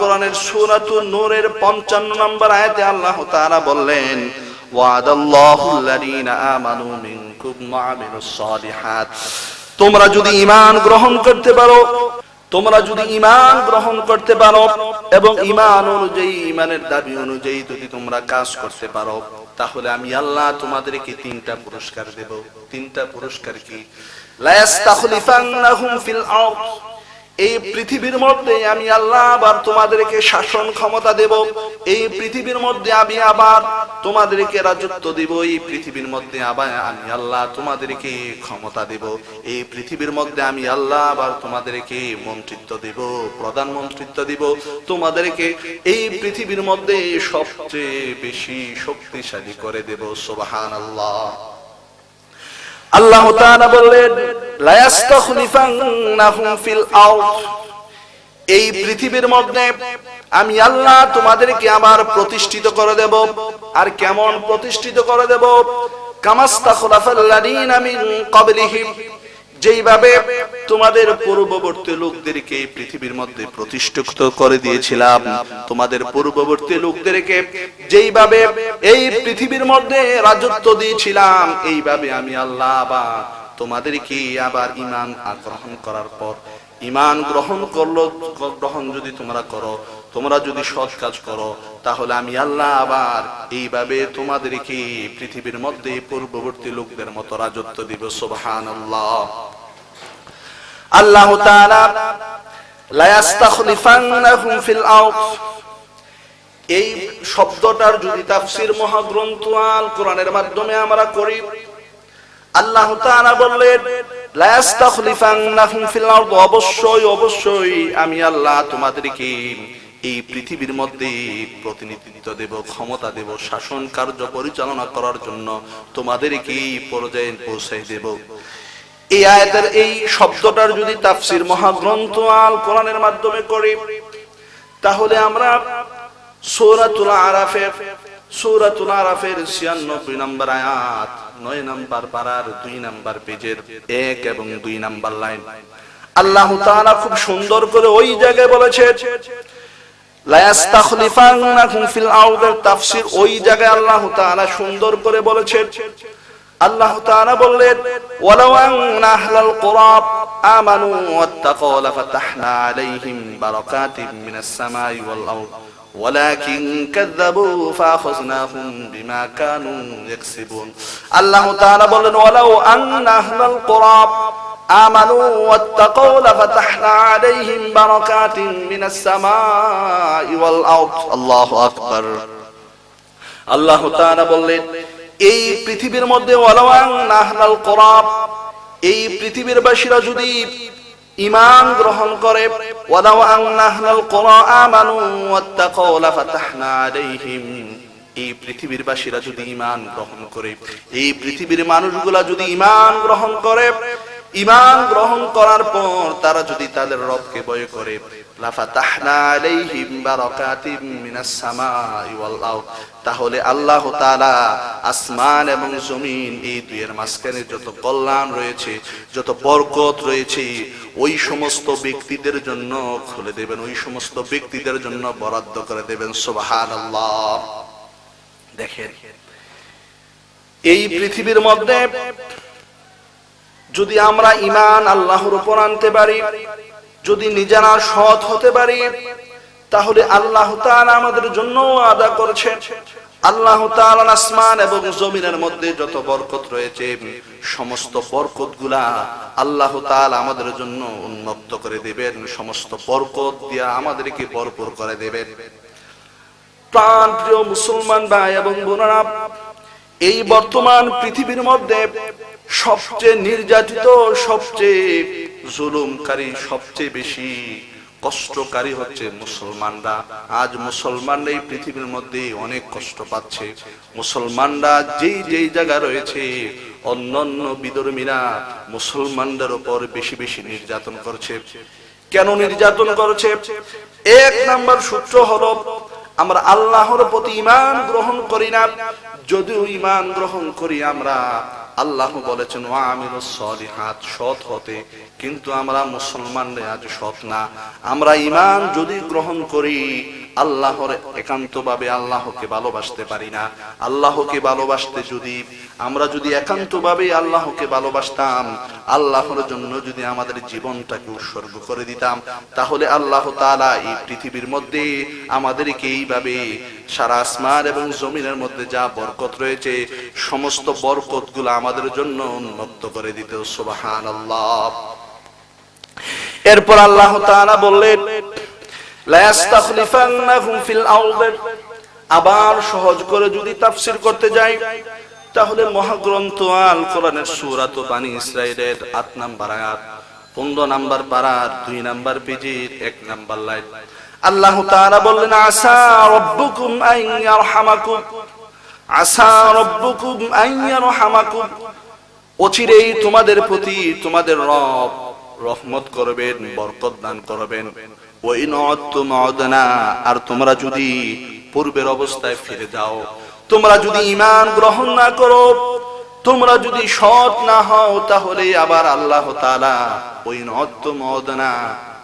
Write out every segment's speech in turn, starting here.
কোরআনের নূরের 55 নম্বর আয়াতে আল্লাহ তাআলা বললেন আমানু মিনকুম সালিহাত। তোমরা যদি ঈমান গ্রহণ করতে পারো, তোমরা যদি ঈমান গ্রহণ করতে পারো এবং ঈমান অনুযায়ী, ঈমানের দাবি অনুযায়ী যদি তোমরা কাজ করতে পারো, তাহলে আমি আল্লাহ তোমাদেরকে তিনটা পুরস্কার দেব। তিনটা পুরস্কার কি? ফিল আরদ। এই পৃথিবীর মধ্যে আমি আল্লাহ আবার তোমাদেরকে শাসন ক্ষমতা দেব। এই পৃথিবীর মধ্যে আমি আবার তোমাদেরকে রাজত্ব দেব। এই পৃথিবীর মধ্যে আবার আমি আল্লাহ তোমাদেরকে ক্ষমতা দেব। এই পৃথিবীর মধ্যে আমি আল্লাহ আবার তোমাদেরকে মন্ত্রিত্ব দেব প্রধানমন্ত্রিত্ব দেব। তোমাদেরকে এই পৃথিবীর মধ্যে সবচেয়ে বেশি শক্তিশালী করে দেব। সুবহান আল্লাহ আল্লাহ বললেন এই পৃথিবীর মধ্যে আমি আল্লাহ তোমাদেরকে আবার প্রতিষ্ঠিত করে দেব। আর কেমন প্রতিষ্ঠিত করে দেব? মিন ক্বাবলিহিম। যেইভাবে তোমাদের পূর্ববর্তী লোকদেরকে এই পৃথিবীর মধ্যে প্রতিষ্ঠিত করে দিয়েছিলাম, তোমাদের পূর্ববর্তী লোকদেরকে যেইভাবে এই পৃথিবীর মধ্যে রাজত্ব দিয়েছিলাম, এইভাবে আমি আল্লাহ আবার তোমাদেরকে আবার ইমান গ্রহণ করার পর? ইমান গ্রহণ করল, গ্রহণ যদি তোমরা করো, তোমরা যদি সৎ কাজ করো, তাহলে আমি আল্লাহ আবার এইভাবে তোমাদেরকে পৃথিবীর মধ্যে পূর্ববর্তী লোকদের মতো রাজত্ব দিব, সুবহানাল্লাহ। আল্লাহ এই শব্দটার যদি তাফসীর মহাগ্রন্থ আল কোরআনের মাধ্যমে আমরা করি আল্লাহ বললেন অবশ্যই অবশ্যই, আমি আল্লাহ তোমাদেরকে এই পৃথিবীর মধ্যে প্রতিনিধিত্ব দেব, ক্ষমতা দেব, শাসন কার্য পরিচালনা করার জন্য তোমাদেরকে এই পর্যায়ে পৌঁছাই দেব। এই আয়াতের এই শব্দটার যদি তাফসির মহাগ্রন্থ আল কোরআনের মাধ্যমে করি, তাহলে আমরা সূরাতুল আরাফের সূরাতুল আরাফের 96 নম্বর আয়াত 9 নম্বর পারার 2 নম্বর পেজের 1 এবং 2 নম্বর লাইন। আল্লাহ তাআলা খুব সুন্দর করে ওই জায়গায় বলেছে লা ইয়াস্তাখলিফান্নাকুম ফিল আরদের তাফসীর, ওই জায়গায় আল্লাহ তাআলা সুন্দর করে বলেছেন আল্লাহ তাআলা বললেন, ওয়ালাউ আন্না আহলাল কুরা আমানু ওয়াত্তাকাউ লাফাতাহনা আলাইহিম বারাকাতিম মিনাস সামাই ওয়াল আরদ। ولكن كذبوا فاخذناهم بما كانوا يكسبون আল্লাহ তাআলা বলেন ওয়ালাউ আন্না আহলাল কুরা آمنوا واتقوا لفتحنا عليهم بركات من السماء والأرض الله أكبر আল্লাহ তাআলা বললেন এই পৃথিবীর মধ্যে ওয়ালাওয়ান নাহলাল কোরআব এই পৃথিবীর বাসীরা যদি ঈমান গ্রহণ করে। ওয়ালাও আন্নাহলাল কোরআ আমানু ওয়াত্তাকাউ লাফাতাহনা আলাইহিম। এই পৃথিবীর বাসীরা যদি ইমান গ্রহণ করে, এই পৃথিবীর মানুষগুলা যদি ইমান গ্রহণ করে ইমান গ্রহণ করার পর তারা যদি তাদের রবকে ভয় করে তাহলে আল্লাহ আসমান এবং জমিন, এই দুইয়ের মাঝখানে যত কল্যাণ রয়েছে, যত বরকত রয়েছে, ওই সমস্ত ব্যক্তিদের জন্য খুলে দেবেন, ওই সমস্ত ব্যক্তিদের জন্য বরাদ্দ করে দেবেন, সুবহানাল্লাহ। দেখেন, এই পৃথিবীর মধ্যে যদি আমরা ইমান আল্লাহর উপর আনতে পারি যদি নিজেরা সৎ হতে পারি, তাহলে আল্লাহ তাআলা আমাদের জন্য আদা করেছেন। আল্লাহ আসমান এবং জমিনের মধ্যে যত বরকত রয়েছে, সমস্ত বরকতগুলা আল্লাহ তাআলা আমাদের জন্য উন্মুক্ত করে দেবেন। সমস্ত বরকত দিয়া আমাদেরকে ভরপুর করে দেবেন। প্রাণ প্রিয় মুসলমান ভাই এবং বোনেরা, এই বর্তমান পৃথিবীর মধ্যে সবচেয়ে নির্যাতিত, সবচেয়ে জুলুমকারী সবচেয়ে বেশি কষ্টকারী হচ্ছে মুসলমানরা। আজ মুসলমানরা এই পৃথিবীর মধ্যে অনেক কষ্ট পাচ্ছে। মুসলমানরা যেই যেই জায়গা রয়েছে, অন্যান্য বিধর্মীরা মুসলমানদের উপর বেশি বেশি নির্যাতন করছে। কেন নির্যাতন করছে? এক নাম্বার সূত্র হলো, আমরা আল্লাহর প্রতি ইমান গ্রহণ করি না। যদিও ইমান গ্রহণ করি আমরা আল্লাহ বলেছেন, ওয়া আমিরুস সলিহাত সৎ হতে। কিন্তু আমরা মুসলমানরা আজ সৎ না। আমরা ইমান যদি গ্রহণ করি আল্লাহর একান্তভাবে আল্লাহকে ভালোবাসতে পারি না। আল্লাহকে ভালোবাসতে যদি আমরা যদি একান্তভাবে আল্লাহকে ভালোবাসতাম, আল্লাহর জন্য যদি আমাদের জীবনটাকে উৎসর্গ করে দিতাম, তাহলে আল্লাহ তাআলা এই পৃথিবীর মধ্যে আমাদেরকে এইভাবে সারা আসমান এবং জমিনের মধ্যে যা বরকত রয়েছে, সমস্ত বরকতগুলো আমাদের জন্য উন্মুক্ত করে দিতে। সুবহানাল্লাহ। এরপর আল্লাহ তাআলা বললেন লা ইস্তাখলিফান্নাহুম ফিল আরদ আবার সহজ করে যদি তাফসীর করতে যাই, তাহলে মহাগ্রন্থ আল কোরআনের সূরা তো বানি ইসরাইলের 8 নাম্বার আয়াত 15 নাম্বার পারার দুই নাম্বার পেজের 1 নাম্বার লাইন। আল্লাহ তাআলা বললেন, আসা রাব্বুকুম ইয়ারহামাকুম, আসা রাব্বুকুম ইয়ারহামাকুম। অচিরেই তোমাদের প্রতি তোমাদের রব রহমত করবেন, বরকত দান করবেন। আর তোমরা যদি পূর্বের অবস্থায় ফিরে যাও, তোমরা যদি ইমান গ্রহণ না করো, তোমরা যদি সৎ না হও, তাহলে আবার আল্লাহ তাআলা ওই নতুম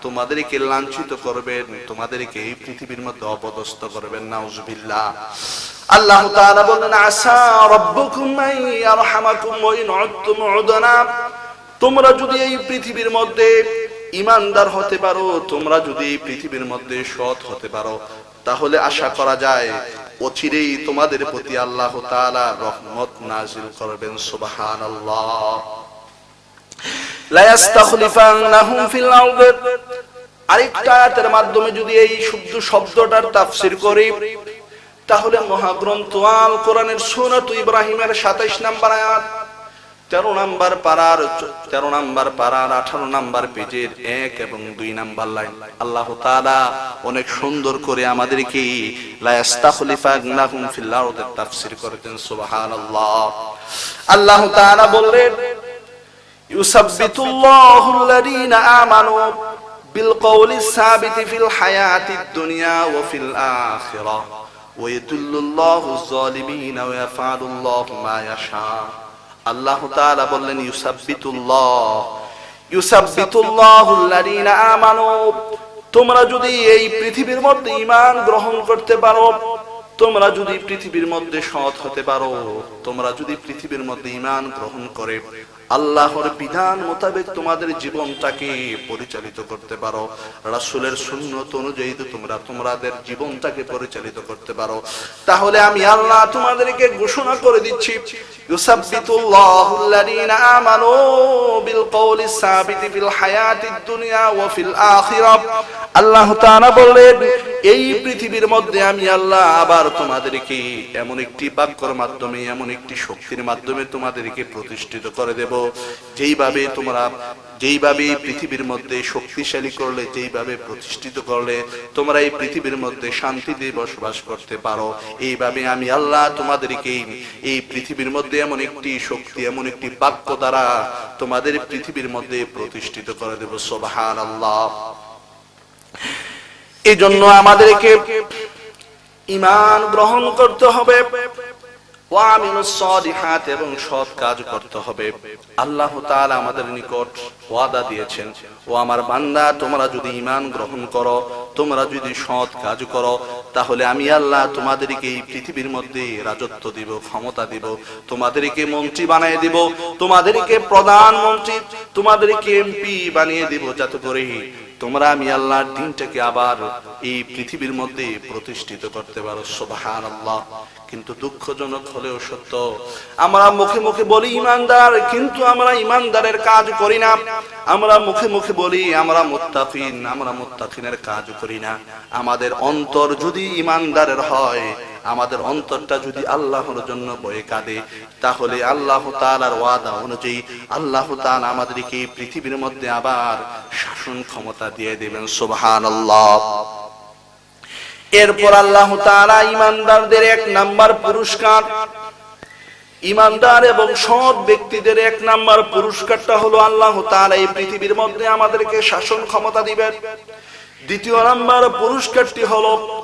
তোমাদেরকে লাঞ্ছিত করবেন, তোমাদেরকে এই পৃথিবীর মধ্যে অপদস্থ করবেন, নাউজুবিল্লাহ। আল্লাহ তাআলা বলেন আসা রাব্বুকুম আন ইয়ারহামাকুম উদনা তোমরা যদি এই পৃথিবীর মধ্যে ইমানদার হতে পারো, তোমরা যদি পৃথিবীর মধ্যে সৎ হতে পারো, তাহলে আশা করা যায় অচিরেই তোমাদের প্রতি আল্লাহ তাআলা রহমত নাজিল করবেন করি, তাহলে মহাগ্রন্থ আল কোরআনের সূরাত ইব্রাহিমের 27 নম্বর আয়াত। তেরো নাম্বার পাড়ার তেরো নাম্বার পাড়ার আঠারো নাম্বার পেজের এক এবং দুই নাম্বার লাইন। আল্লাহ তালা অনেক সুন্দর করে আমাদেরকে তাফসির করেছেন সুবাহান আল্লাহ আল্লাহ বললেন ইউসাবিতুল্লাহুল্লাদিনা আমানু বিল কওলি সাবিতি ফিল হায়াতিদ দুনিয়া ওয়া ফিল আখিরাহ ওয়া ইয়াদুল্লুল্লাহু ওয়া ইয়াফআলুল্লাহু মা ইয়াশা। আল্লাহ তাআলা বললেন, ইউসাব্বিতুল্লাহ ইউসাব্বিতুল্লাহুল্লাযীনা আমানু, তোমরা যদি এই পৃথিবীর মধ্যে ইমান গ্রহণ করতে পারো, তোমরা যদি পৃথিবীর মধ্যে সৎ হতে পারো, তোমরা যদি পৃথিবীর মধ্যে ইমান গ্রহণ করে আল্লাহর বিধান মোতাবেক তোমাদের জীবনটাকে পরিচালিত করতে পারো। রাসূলের সুন্নত অনুযায়ী তো তোমরা তোমাদের জীবনটাকে পরিচালিত করতে পারো। তাহলে আমি আল্লাহ তোমাদেরকে ঘোষণা করে দিচ্ছি আল্লাহ বললেন এই পৃথিবীর মধ্যে আমি আল্লাহ আবার তোমাদেরকে এমন একটি বাক্যর মাধ্যমে, এমন একটি শক্তির মাধ্যমে তোমাদেরকে প্রতিষ্ঠিত করে দেব। যেইভাবে তোমরা, যেইভাবে পৃথিবীর মধ্যে শক্তিশালী করলে, যেইভাবে প্রতিষ্ঠিত করলে, তোমরা এই পৃথিবীর মধ্যে শান্তি দিয়ে বসবাস করতে পারো। এইভাবে আমি আল্লাহ তোমাদেরকে এই পৃথিবীর মধ্যে এমন একটি শক্তি, এমন একটি বাক্য দ্বারা তোমাদের পৃথিবীর মধ্যে প্রতিষ্ঠিত করে দেব। সোবাহান আল্লাহ এই জন্য আমাদেরকে ইমান গ্রহণ করতে হবে এবং সৎ কাজ করতে হবে। আল্লাহ আমাদের নিকট ওয়াদা দিয়েছেন, ও আমার বান্দা, তোমরা যদি ইমান গ্রহণ করো, তোমরা যদি সৎ কাজ করো, তাহলে আমি আল্লাহ তোমাদেরকে এই পৃথিবীর মধ্যে রাজত্ব দিব, ক্ষমতা দিব, তোমাদেরকে মন্ত্রী বানিয়ে দিব, তোমাদেরকে প্রধানমন্ত্রী, তোমাদেরকে এমপি বানিয়ে দিব, যাতে করে তোমরা আমি আল্লাহর দিনটাকে আবার এই পৃথিবীর মধ্যে প্রতিষ্ঠিত করতে পারো সোবাহান আল্লাহ কিন্তু দুঃখজনক হলেও সত্য, আমরা মুখে মুখে বলি ইমানদার, কিন্তু আমরা ইমানদারের কাজ করি না। আমরা মুখে মুখে বলি আমরা মুত্তাকিন, আমরা মুত্তাকিনের কাজ করি না। আমাদের অন্তর যদি ইমানদারের হয় আমাদের অন্তরটা যদি আল্লাহর জন্য বয়ে কাঁদে, তাহলে আল্লাহ তাআলার ওয়াদা অনুযায়ী আল্লাহ তাআলা আমাদেরকে পৃথিবীর মধ্যে আবার শাসন ক্ষমতা দিয়ে দেবেন, সুবহানাল্লাহ। এরপর আল্লাহ তাআলা ইমানদারদের এক নাম্বার পুরস্কার। ইমানদার এবং সৎ ব্যক্তিদের এক নাম্বার পুরস্কারটা হলো আল্লাহ তাআলা এই পৃথিবীর মধ্যে আমাদেরকে শাসন ক্ষমতা দিবেন। দ্বিতীয় নাম্বার পুরস্কারটি হলো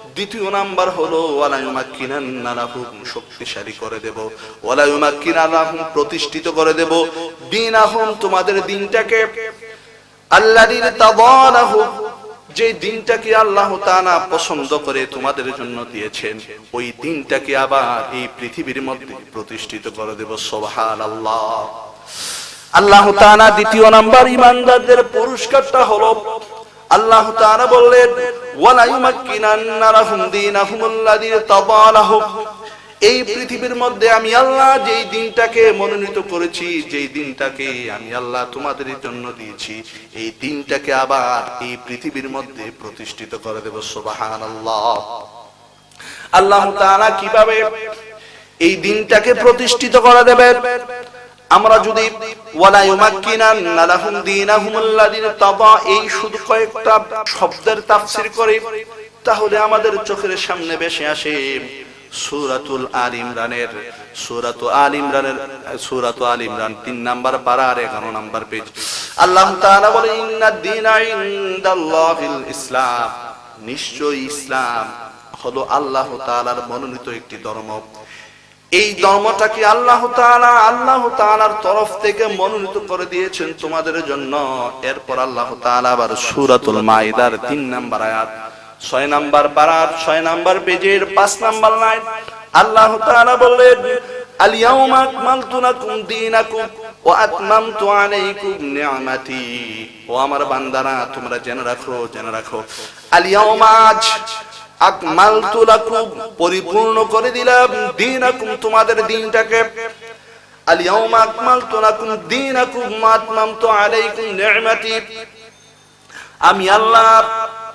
দ্বিতীয় নাম্বার হলো শক্তিশালী করে দেব। ওয়ালাইমাক্কিনালাহুম প্রতিষ্ঠিত করে দেব। দিনাহুম, তোমাদের দিনটাকে। আল্লাযীর তাদালাহু, যে দিনটাকে আল্লাহ তাআলা পছন্দ করে তোমাদের জন্য দিয়েছেন, ওই দিনটাকে আবার এই পৃথিবীর মধ্যে প্রতিষ্ঠিত করে দেব। সুবহানাল্লাহ। আল্লাহ তাআলা দ্বিতীয় নাম্বার ইমানদারদের পুরস্কারটা হলো আল্লাহ তাআলা বললেন এই পৃথিবীর মধ্যে আমি আল্লাহ যেই দিনটাকে মনোনীত করেছি, যেই দিনটাকে আমি আল্লাহ তোমাদের জন্য দিয়েছি, এই দিনটাকে আবার এই পৃথিবীর মধ্যে প্রতিষ্ঠিত করে দেব, সুবহানাল্লাহ। আল্লাহ তাআলা কীভাবে এই দিনটাকে প্রতিষ্ঠিত করে দেবেন? আমরা যদি এই শুধু কয়েকটা শব্দের তাফসীর করি, তাহলে আমাদের চোখের সামনে ভেসে আসে সুরাতুল আল ইমরানের, সুরাত আল ইমরানের, সুরাত আল ইমরান তিন নাম্বার পারা আর 11 নাম্বার পেজ। আল্লাহ তাআলা ইসলাম। নিশ্চয় ইসলাম হলো আল্লাহ তাআলার মনোনীত একটি ধর্ম। এই ধর্মটাকে আল্লাহ তাআলা, আল্লাহ তাআলার তরফ থেকে মনোনীত করে দিয়েছেন তোমাদের জন্য। এরপর আল্লাহ তাআলা আবার সূরাতুল মাইদার তিন নাম্বার আয়াত 6 নাম্বার পারার ছয় নাম্বার পেজের পাঁচ নাম্বার লাইন। আল্লাহ তাআলা বললেন ও আমার বান্দারা, তোমরা জেনে রাখো জেনে রাখো। আল ইয়াউমা আজ আকমালতু লাকুম পরিপূর্ণ করে দিলাম দীনাকুম তোমাদের দিনটাকে। আলিয়াউমা আকমালতু লাকুম দীনাকুম ওয়া আতমামতু আলাইকুম নি'মাতি। আমি আল্লাহ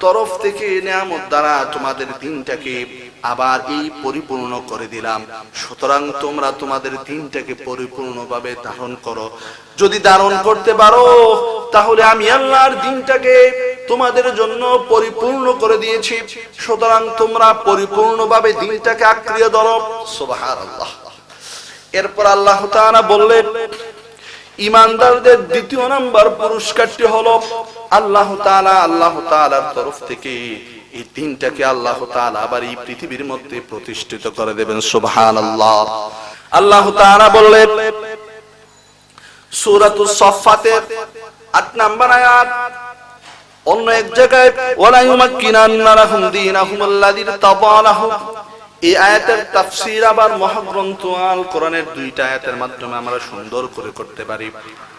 তরফ থেকে নিয়ামত দ্বারা তোমাদের দিনটাকে আবার এই পরিপূর্ণ করে দিলাম। সুতরাং তোমরা তোমাদের দিনটাকে পরিপূর্ণভাবে ধারণ করো। যদি ধারণ করতে পারো, তাহলে আমি আল্লাহর দিনটাকে তোমাদের জন্য পরিপূর্ণ করে দিয়েছি। সুতরাং তোমরা পরিপূর্ণভাবে দিনটাকে আঁকড়িয়ে ধরো। সুবহানাল্লাহ। এরপর আল্লাহ তাআলা বললেন, ইমানদারদের দ্বিতীয় নাম্বার পুরস্কারটি হলো আল্লাহ তাআলা, আল্লাহ তাআলার তরফ থেকে এই দিনটাকে আল্লাহ তাআলা আবার এই পৃথিবীর মধ্যে প্রতিষ্ঠিত করে দেবেন। সুবহানাল্লাহ। আল্লাহ তাআলা বললেন, সূরাতুস সাফফাতের 8 নাম্বার আয়াত অন্য এক জায়গায় ওয়ালা ইউমাক্কিনান্না লাহুম দীনাহুম আল্লাযী তাদালাহুম এই আয়াতের তাফসীর আবার মহাগ্রন্থ আল কোরআনের দুইটা আয়াতের মাধ্যমে আমরা সুন্দর করে করতে পারি।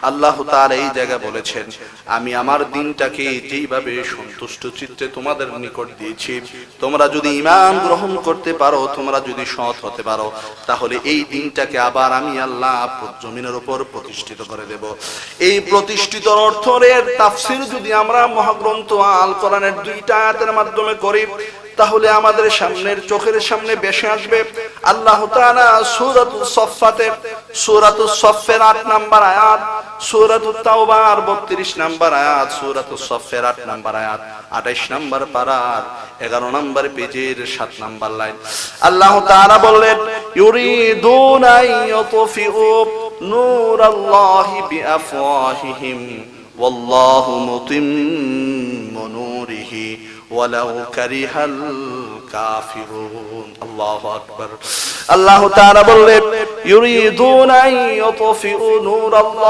আল্লাহ তাআলা এই জায়গা বলেছেন, আমি আমার দিনটাকে যেইভাবে সন্তুষ্ট চিত্তে তোমাদের নিকট দিয়েছি, তোমরা যদি ঈমান গ্রহণ করতে পারো, তোমরা যদি সৎ হতে পারো, তাহলে এই দিনটাকে আবার আমি আল্লাহ জমিনের উপর প্রতিষ্ঠিত করে দেব। এই প্রতিষ্ঠিত অর্থের তাফসীর যদি আমরা মহাগ্রন্থ আল কোরআনের দুইটা আয়াতের মাধ্যমে করি তাহলে আমাদের সামনের চোখের সামনে বেশে আসবে। আল্লাহ সূরাতুস সাফফের 8 নাম্বার আয়াত 32 নাম্বার আয়াত সাফফের 8 নাম্বার আয়াত 28 নাম্বার 11 নাম্বার পেজের 7 নাম্বার লাইন। আল্লাহ তাআলা বললেন, ইউরিদুনা ইউতফিউ নূরাল্লাহি বিআফওয়াহিহিম, ওয়াল্লাহু মুতিম্মু নূরিহি। ولو كره الكافرون. الله أكبر. الله تعالى بلد يريدون أن يطفئوا نور الله.